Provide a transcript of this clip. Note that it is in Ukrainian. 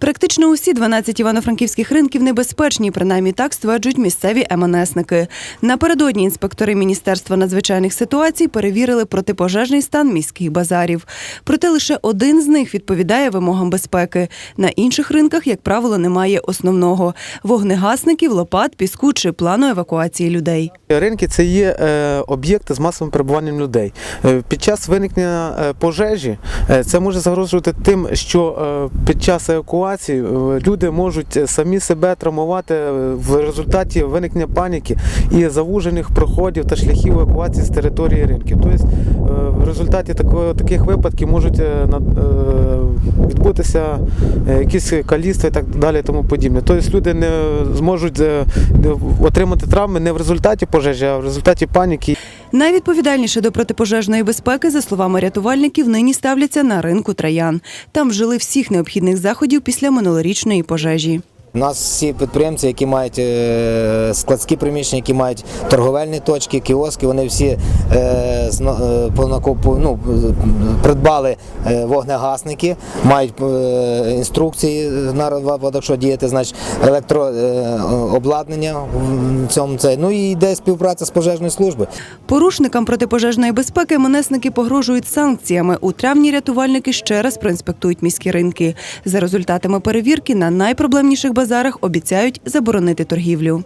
Практично усі 12 івано-франківських ринків небезпечні, принаймні так стверджують місцеві МНСники. Напередодні інспектори Міністерства надзвичайних ситуацій перевірили протипожежний стан міських базарів. Проте лише один з них відповідає вимогам безпеки. На інших ринках, як правило, немає основного вогнегасників, лопат, піску чи плану евакуації людей. Ринки це є е, об'єкти з масовим перебуванням людей. Е, Під час виникнення е, пожежі це може загрожувати тим, що під час евакуації е, люди можуть е, самі себе травмувати е, в результаті виникнення паніки і завужених проходів та шляхів евакуації з території ринків. Тобто в результаті таких випадків можуть відбутися якісь каліцтва і так далі, тому подібне. Тобто люди не зможуть отримати травми не в результаті пожежі, а в результаті паніки. Найвідповідальніше до протипожежної безпеки, за словами рятувальників, нині ставляться на ринку Троян. Там вжили всіх необхідних заходів після минулорічної пожежі. У нас всі підприємці, які мають е, складські приміщення, які мають торговельні точки, кіоски, вони всі е, е, ну, придбали вогнегасники, мають інструкції на випадок, що діяти, значить електрообладнання в цьому це. Ну і йде співпраця з пожежною службою. Порушникам протипожежної безпеки МНСники погрожують санкціями. У травні рятувальники ще раз проінспектують міські ринки. За результатами перевірки на найпроблемніших базарах обіцяють заборонити торгівлю.